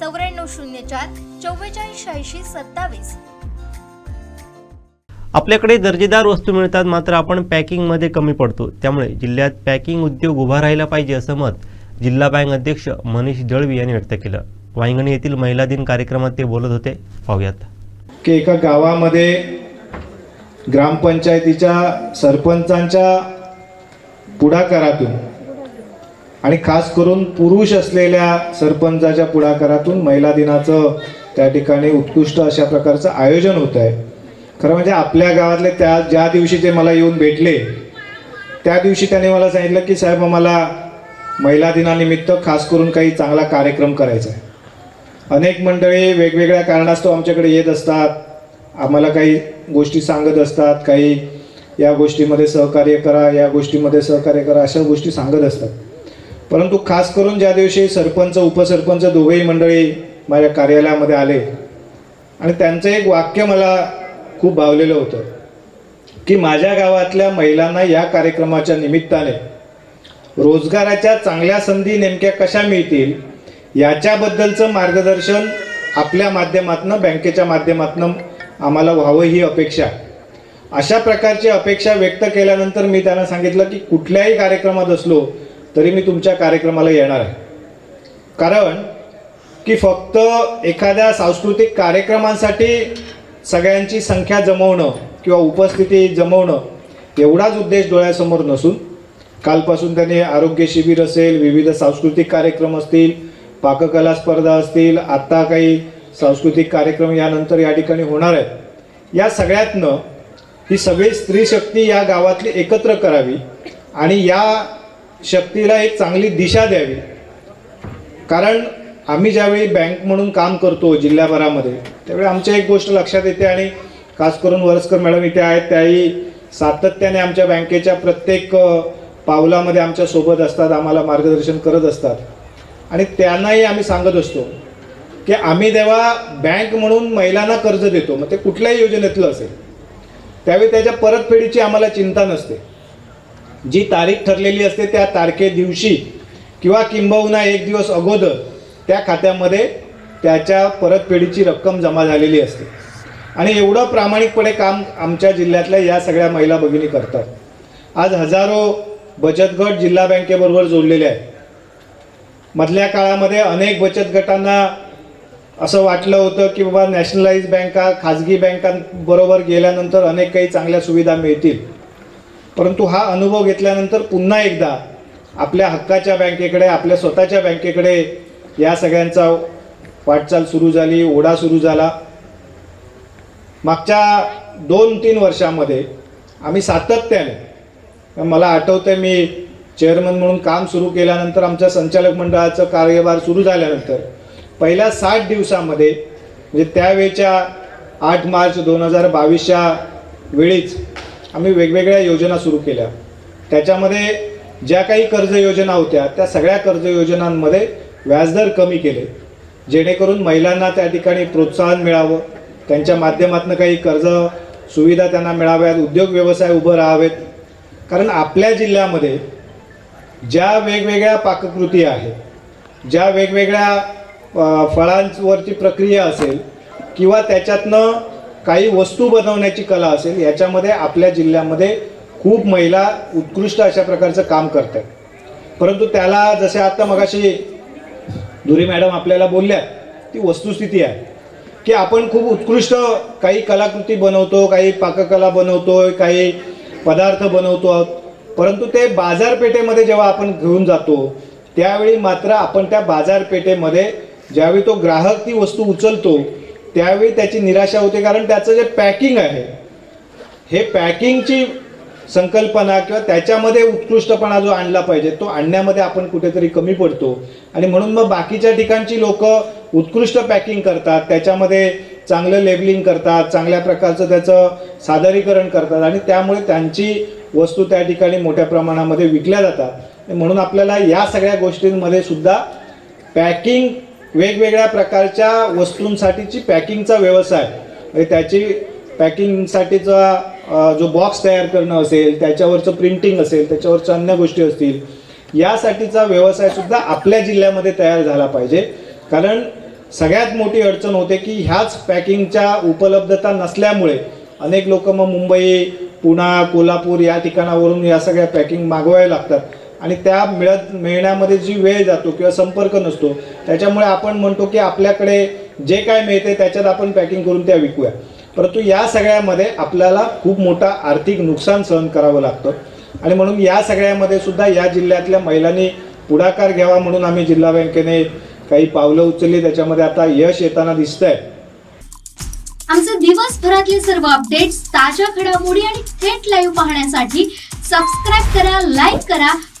चौऱ्याण्णव शून्य चार चव्वेचाळीस शहाऐंशी सत्तावीस. आपल्याकडे दर्जेदार वस्तू मिळतात मात्र आपण पॅकिंगमध्ये कमी पडतो. त्यामुळे जिल्ह्यात पॅकिंग उद्योग उभा राहिला पाहिजे असं मत जिल्हा बँक अध्यक्ष मनीष दळवी यांनी व्यक्त केलं. वांगणी येथील महिला दिन कार्यक्रमात ते बोलत होते. पाहूयात. की एका गावामध्ये ग्रामपंचायतीच्या सरपंचांच्या पुढाकारातून आणि खास करून पुरुष असलेल्या सरपंचाच्या पुढाकारातून महिला दिनाचं त्या ठिकाणी उत्कृष्ट अशा प्रकारचं आयोजन होत आहे. खरं म्हणजे आपल्या गावातले त्या ज्या दिवशी ते मला येऊन भेटले त्या दिवशी त्याने मला सांगितलं की साहेब आम्हाला महिला दिनानिमित्त खास करून काही चांगला कार्यक्रम करायचा आहे. अनेक मंडळी वेगवेगळ्या कारणास्तव आमच्याकडे येत असतात आम्हाला काही गोष्टी सांगत असतात काही या गोष्टीमध्ये सहकार्य करा या गोष्टीमध्ये सहकार्य करा अशा गोष्टी सांगत असतात. परंतु खास करून ज्या दिवशी सरपंच उपसरपंच दोघेही मंडळी माझ्या कार्यालयामध्ये आले आणि त्यांचं एक वाक्य मला खूप भावलेलं होतं की माझ्या गावातल्या महिलांना या कार्यक्रमाच्या निमित्ताने रोजगाराच्या चांगल्या संधी नेमक्या कशा मिळतील याच्याबद्दलचं मार्गदर्शन आपल्या माध्यमातनं बँकेच्या माध्यमातनं आम्हाला व्हावं ही अपेक्षा. अशा प्रकारची अपेक्षा व्यक्त केल्यानंतर मी त्यांना सांगितलं की कुठल्याही कार्यक्रमात असलो तरी मी तुमच्या कार्यक्रमाला येणार आहे. कारण की फक्त एखाद्या सांस्कृतिक कार्यक्रमांसाठी सगळ्यांची संख्या जमवणं किंवा उपस्थिती जमवणं एवढाच उद्देश डोळ्यासमोर नसून कालपासून त्यांनी आरोग्य शिबिर असेल विविध सांस्कृतिक कार्यक्रम असतील पाककला स्पर्धा असतील आत्ता काही सांस्कृतिक कार्यक्रम यानंतर या ठिकाणी होणार आहेत. या सगळ्यातनं ही सगळी स्त्री शक्ती या गावातली एकत्र करावी आणि या शक्तीला एक चांगली दिशा द्यावी. कारण आम्ही ज्यावेळी बँक म्हणून काम करतो जिल्ह्याभरामध्ये त्यावेळी आमच्या एक गोष्ट लक्षात येते आणि खास करून वरसकर मॅडम इथे आहेत त्याही सातत्याने आमच्या बँकेच्या प्रत्येक पावलामध्ये आमच्यासोबत असतात आम्हाला मार्गदर्शन करत असतात. आणि त्यांनाही आम्ही सांगत असतो की आम्ही जेव्हा बँक म्हणून महिलांना कर्ज देतो मग ते कुठल्याही योजनेतलं असेल त्यावेळी त्याच्या परतफेडीची आम्हाला चिंता नसते. जी तारीख ठरलेली असते त्या तारखे दिवशी किंवा किंबहुना एक दिवस अगोदर त्या खात्यामध्ये त्याच्या परतफेडीची रक्कम जमा झालेली असते. आणि एवढं प्रामाणिकपणे काम आमच्या जिल्ह्यातल्या या सगळ्या महिला भगिनी करतात. आज हजारो बचत गट जिल्हा बँकेबरोबर जोडलेले आहेत. मधल्या काळामध्ये अनेक बचत गटांना असं वाटलं होतं की बाबा नॅशनलाइज बँका खाजगी बँकांबरोबर गेल्यानंतर अनेक काही चांगल्या सुविधा मिळतील. परंतु हा अनुभव घेतल्यानंतर पुन्हा एकदा आपल्या हक्काच्या बँकेकडे आपल्या स्वतःच्या बँकेकडे या सगळ्यांचा वाटचाल सुरू झाली ओढा सुरू झाला. मागच्या दोन तीन वर्षामध्ये आम्ही सातत्याने मला आठवतं मी चेअरमन म्हणून काम सुरू केल्यानंतर आमच्या संचालक मंडळाचं कार्यभार सुरू झाल्यानंतर पहिल्या साठ दिवसामध्ये म्हणजे त्यावेळच्या आठ मार्च दोन हजार बावीसच्या वेळीच आम्ही वेगवेगळ्या योजना सुरू केल्या. त्याच्यामध्ये ज्या काही कर्ज योजना होत्या त्या सगळ्या कर्ज योजनांमध्ये व्याजदर कमी केले. जेणेकरून महिलांना त्या ठिकाणी प्रोत्साहन मिळावं. त्यांच्या माध्यमातून काही कर्ज सुविधा त्यांना मिळाव्यात उद्योग व्यवसाय उभं राहावेत. कारण आपल्या जिल्ह्यामध्ये ज्या वेगवेगळ्या पाककृती आहेत ज्या वेगवेगळ्या फळांवरची प्रक्रिया असेल किंवा त्याच्यातनं काही वस्तू बनवण्याची कला असेल याच्यामध्ये आपल्या जिल्ह्यामध्ये खूप महिला उत्कृष्ट अशा प्रकारचं काम करत आहेत परंतु त्याला जसे आता मगाशी धुरी मॅडम आपल्याला बोलल्या ती वस्तुस्थिती आहे. की आपण खूप उत्कृष्ट काही कलाकृती बनवतो काही पाककला बनवतो काही पदार्थ बनवतो आहोत. परंतु ते बाजारपेठेमध्ये जेव्हा आपण घेऊन जातो त्यावेळी मात्र आपण त्या बाजारपेठेमध्ये ज्यावेळी तो ग्राहक ती वस्तू उचलतो त्यावेळी त्याची निराशा होते कारण त्याचं जे पॅकिंग आहे हे पॅकिंगची संकल्पना किंवा त्याच्यामध्ये उत्कृष्टपणा जो आणला पाहिजे तो आणण्यामध्ये आपण कुठेतरी कमी पडतो. आणि म्हणून मग बाकीच्या ठिकाणची लोक उत्कृष्ट पॅकिंग करतात त्याच्यामध्ये चांगलं लेबलिंग करतात चांगल्या प्रकारचं त्याचं सादरीकरण करतात आणि त्यामुळे त्यांची वस्तू त्या ठिकाणी मोठ्या प्रमाणामध्ये विकल्या जातात. म्हणून आपल्याला या सगळ्या गोष्टींमध्ये सुद्धा पॅकिंग वेगवेगळ्या प्रकारच्या वस्तूंसाठीची पॅकिंगचा व्यवसाय. म्हणजे त्याची पॅकिंगसाठीचा जो बॉक्स तयार करणं असेल त्याच्यावरचं प्रिंटिंग असेल त्याच्यावरच्या अन्य गोष्टी असतील यासाठीचा व्यवसाय सुद्धा आपल्या जिल्ह्यामध्ये तयार झाला पाहिजे. कारण सगळ्यात मोठी अडचण होते की ह्याच पॅकिंगच्या उपलब्धता नसल्यामुळे अनेक लोक मग मुंबई पुणा कोल्हापूर या ठिकाणावरून या सगळ्या पॅकिंग मागवाव्या लागतात. आणि त्या मिळत मिळण्यामध्ये जी वेळ जातो किंवा संपर्क नसतो त्याच्यामुळे आपण म्हणतो की आपल्याकडे जे काय मिळते त्याच्यात आपण पॅकिंग करून त्या विकूया. परंतु या सगळ्यामध्ये आपल्याला खूप मोठा आर्थिक नुकसान सहन करावं लागतं. आणि म्हणून या सगळ्यामध्ये सुद्धा या जिल्ह्यातल्या महिलांनी पुढाकार घ्यावा म्हणून आम्ही जिल्हा बँकेने काही पावलं उचलली. त्याच्यामध्ये आता यश येताना दिसतंय. आमचे दिवसभरातले सर्व अपडेट्स ताज्या घडामोडी आणि थेट लाईव्ह पाहण्यासाठी सबस्क्राईब करा लाईक करा